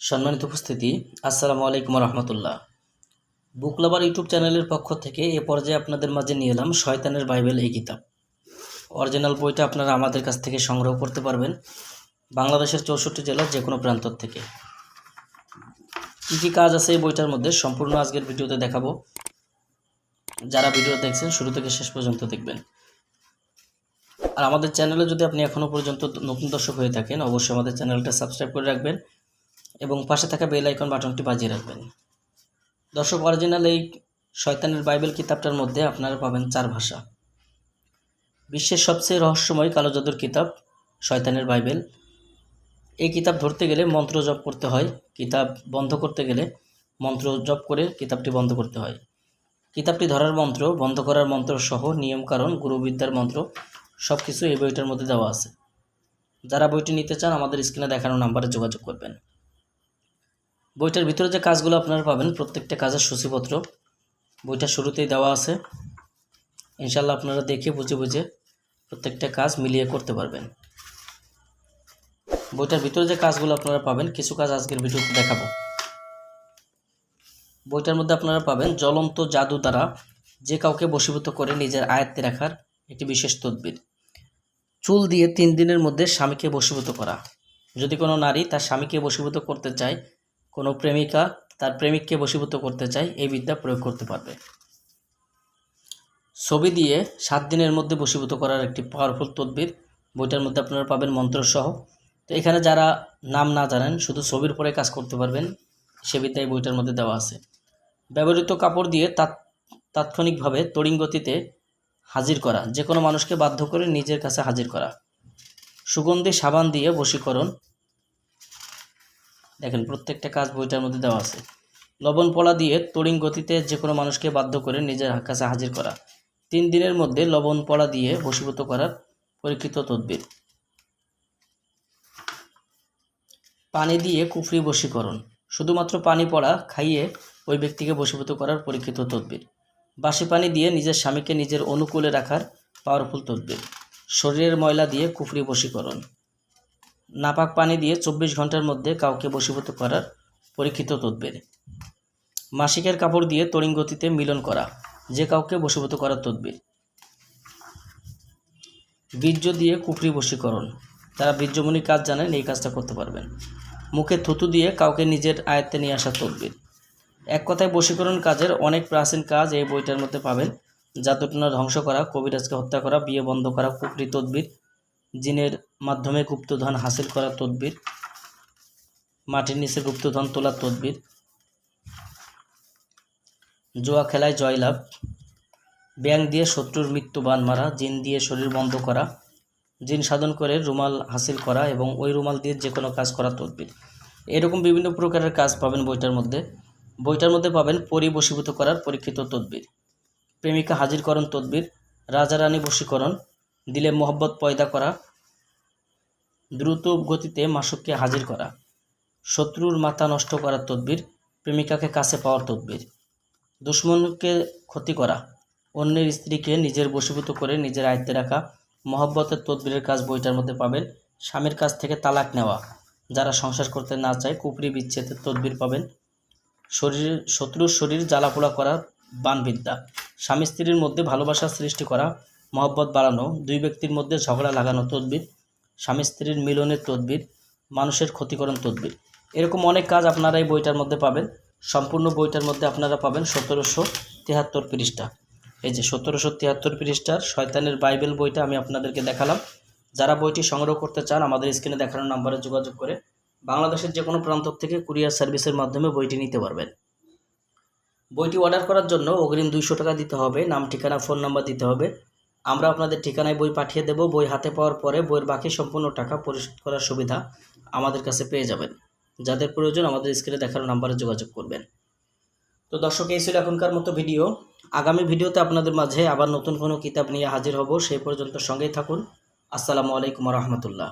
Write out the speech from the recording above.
সম্মানিত উপস্থিতি, আসসালামু আলাইকুম রহমতুল্লাহ বুক লাভার ইউটিউব চ্যানেলের পক্ষ থেকে এ পর্যায়ে আপনাদের মাঝে নিয়ে এলাম শয়তানের বাইবেল এই কিতাব। অরিজিনাল বইটা আপনারা আমাদের কাছ থেকে সংগ্রহ করতে পারবেন বাংলাদেশের চৌষট্টি জেলার যে কোনো প্রান্ত থেকে। কী কী কাজ আছে এই বইটার মধ্যে সম্পূর্ণ আজকের ভিডিওতে দেখাবো। যারা ভিডিও দেখছেন, শুরু থেকে শেষ পর্যন্ত দেখবেন। আর আমাদের চ্যানেলে যদি আপনি এখনও পর্যন্ত নতুন দর্শক হয়ে থাকেন, অবশ্যই আমাদের চ্যানেলটা সাবস্ক্রাইব করে রাখবেন। এবং পাশে থাকা বেল আইকন বাটনটি বাজিয়ে রাখবেন। দর্শক অরিজিনাল এই শয়তানের বাইবেল কিতাবটার মধ্যে আপনারা পাবেন চার ভাষা। বিশ্বের সবচেয়ে রহস্যময় কালো জাদুর কিতাব, শয়তানের বাইবেল। এই কিতাব ধরতে গেলে মন্ত্র জপ করতে হয়, কিতাব বন্ধ করতে গেলে মন্ত্র জপ করে কিতাবটি বন্ধ করতে হয়। কিতাবটি ধরার মন্ত্র, বন্ধ করার মন্ত্র সহ নিয়মকানুন গুরুবিদ্যার মন্ত্র সব কিছু এই বইটার মধ্যে দেওয়া আছে। যারা বইটি নিতে চান, আমাদের স্ক্রিনে দেখানো নাম্বারে যোগাযোগ করবেন। বইটার ভিতরে যে কাজগুলো আপনারা পাবেন, প্রত্যেকটা কাজের সূচিপত্র বইটা শুরুতেই দেওয়া আছে। ইনশাল্লাহ আপনারা দেখে বুঝে বুঝে প্রত্যেকটা কাজ মিলিয়ে করতে পারবেন। বইটার ভিতরে যে কাজগুলো আপনারা পাবেন, কিছু কাজ আজকের ভিডিওতে দেখাবো। বইটার মধ্যে আপনারা পাবেন, জ্বলন্ত জাদু দ্বারা যে কাউকে বশীভূত করে নিজের আয়ত্তে রাখার একটি বিশেষ তদবির। চুল দিয়ে তিন দিনের মধ্যে স্বামীকে বশীভূত করা। যদি কোনো নারী তার স্বামীকে বশীভূত করতে চায় কোনো প্রেমিকা তার প্রেমিককে বশীভূত করতে চায়, এই বিদ্যা প্রয়োগ করতে পারবে। ছবি দিয়ে সাত দিনের মধ্যে বশীভূত করার একটি পাওয়ারফুল তদবির, বইটার মধ্যে আপনারা পাবেন মন্ত্রসহ। তো এখানে যারা নাম না জানেন, শুধু ছবির পরে কাজ করতে পারবেন, সে বিদ্যা এই বইটার মধ্যে দেওয়া আছে। ব্যবহৃত কাপড় দিয়ে তাৎ- তাৎক্ষণিকভাবে তড়িং গতিতে হাজির করা যে কোনো মানুষকে বাধ্য করে নিজের কাছে হাজির করা। সুগন্ধি সাবান দিয়ে বশীকরণ দেখেন, প্রত্যেকটা কাজ বইটার মধ্যে দেওয়া আছে। লবণ পলা দিয়ে তড়িং গতিতে যে কোনো মানুষকে বাধ্য করে নিজের কাছে হাজির করা। তিন দিনের মধ্যে লবণ পলা দিয়ে বশীভূত করার পরীক্ষিত তদবির। পানি দিয়ে কুফরি বশীকরণ। শুধুমাত্র পানি পড়া, খাইয়ে ওই ব্যক্তিকে বশীভূত করার পরীক্ষিত তদবির। বাসি পানি দিয়ে নিজের স্বামীকে নিজের অনুকূলে রাখার পাওয়ারফুল তদবির। শরীরের ময়লা দিয়ে কুফরি বশীকরণ। নাপাক পানি দিয়ে চব্বিশ ঘণ্টার মধ্যে কাউকে বশীভূত করার পরীক্ষিত তদবির। মাসিকের কাপড় দিয়ে তড়িং গতিতে মিলন করা, যে কাউকে বশীভূত করার তদবির। বীর্য দিয়ে কুফরি বশীকরণ, তারা বীর্যমণি কাজ জানেন, এই কাজটা করতে পারবেন। মুখে থুতু দিয়ে কাউকে নিজের আয়ত্তে নিয়ে আসার তদবির। এক কথায় বশীকরণ কাজের অনেক প্রাচীন কাজ এই বইটার মধ্যে পাবেন। জাদুটনা ধ্বংস করা, কবিরাজকে হত্যা করা, বিয়ে বন্ধ করা, কুফরি তদবির জিনের মাধ্যমে গুপ্তধন হাসিল করার তদবির, মাটির নিচে গুপ্তধন তোলার তদবির, জোয়া খেলায় জয়লাভ, ব্যাং দিয়ে শত্রুর মৃত্যু বান মারা, জিন দিয়ে শরীর বন্ধ করা, জিন সাধন করে রুমাল হাসিল করা এবং ওই রুমাল দিয়ে যে কোনো কাজ করা তদবির। এরকম বিভিন্ন প্রকারের কাজ পাবেন বইটার মধ্যে। বইটার মধ্যে পাবেন পরিবশীভূত করার পরীক্ষিত তদবির, প্রেমিকা হাজিরকরণ তদবির, রাজা রানী বশীকরণ, দিলে মোহব্বত পয়দা করা দ্রুত গতিতে মাসুককে হাজির করা। শত্রুর মাথা নষ্ট করার তদবির, প্রেমিকাকে কাছে পাওয়ার তদবির। দুশ্মনকে ক্ষতি করা। অন্যের স্ত্রীকে নিজের বশীভূত করে নিজের আয়ত্তে রাখা। মহব্বতের তদবিরের কাজ বইটার মধ্যে পাবেন। স্বামীর কাছ থেকে তালাক নেওয়া। যারা সংসার করতে না চায়, কুপরি বিচ্ছেদের তদবির পাবেন। শরীর, শত্রুর শরীর জ্বালাপোড়া করা বানবিদ্যা। স্বামী স্ত্রীর মধ্যে ভালোবাসা সৃষ্টি করা, মহব্বত বাড়ানো, দুই ব্যক্তির মধ্যে ঝগড়া লাগানো তদবির। স্বামী স্ত্রীর মিলনের তদবির, মানুষের ক্ষতিকরণ তদবির। এরকম অনেক কাজ আপনারা এই বইটার মধ্যে পাবেন। সম্পূর্ণ বইটার মধ্যে আপনারা পাবেন সতেরোশো তিয়াত্তর পৃষ্ঠা। এই যে সতেরোশো তিয়াত্তর পৃষ্ঠার শয়তানের বাইবেল বইটা আমি আপনাদেরকে দেখালাম। যারা বইটি সংগ্রহ করতে চান, আমাদের স্ক্রিনে দেখানো নাম্বারে যোগাযোগ করে বাংলাদেশের যে কোনো প্রান্ত থেকে কুরিয়ার সার্ভিসের মাধ্যমে বইটি নিতে পারবেন। বইটি অর্ডার করার জন্য অগ্রিম দুইশো টাকা দিতে হবে। নাম, ঠিকানা, ফোন নাম্বার দিতে হবে। আমরা আপনাদের ঠিকানায় বই পাঠিয়ে দেব। বই হাতে পাওয়ার পরে বইয়ের বাকি সম্পূর্ণ টাকা পরিশোধ করার সুবিধা আমাদের কাছে পেয়ে যাবেন। যাদের প্রয়োজন আমাদের স্ক্রিনে দেখানো নাম্বারে যোগাযোগ করবেন। তো দর্শক, এই ছিল এখনকার মতো ভিডিও। আগামী ভিডিওতে আপনাদের মাঝে আবার নতুন কোনো কিতাব নিয়ে হাজির হব। সেই পর্যন্ত সঙ্গেই থাকুন। আসসালামু আলাইকুম রহমতুল্লাহ।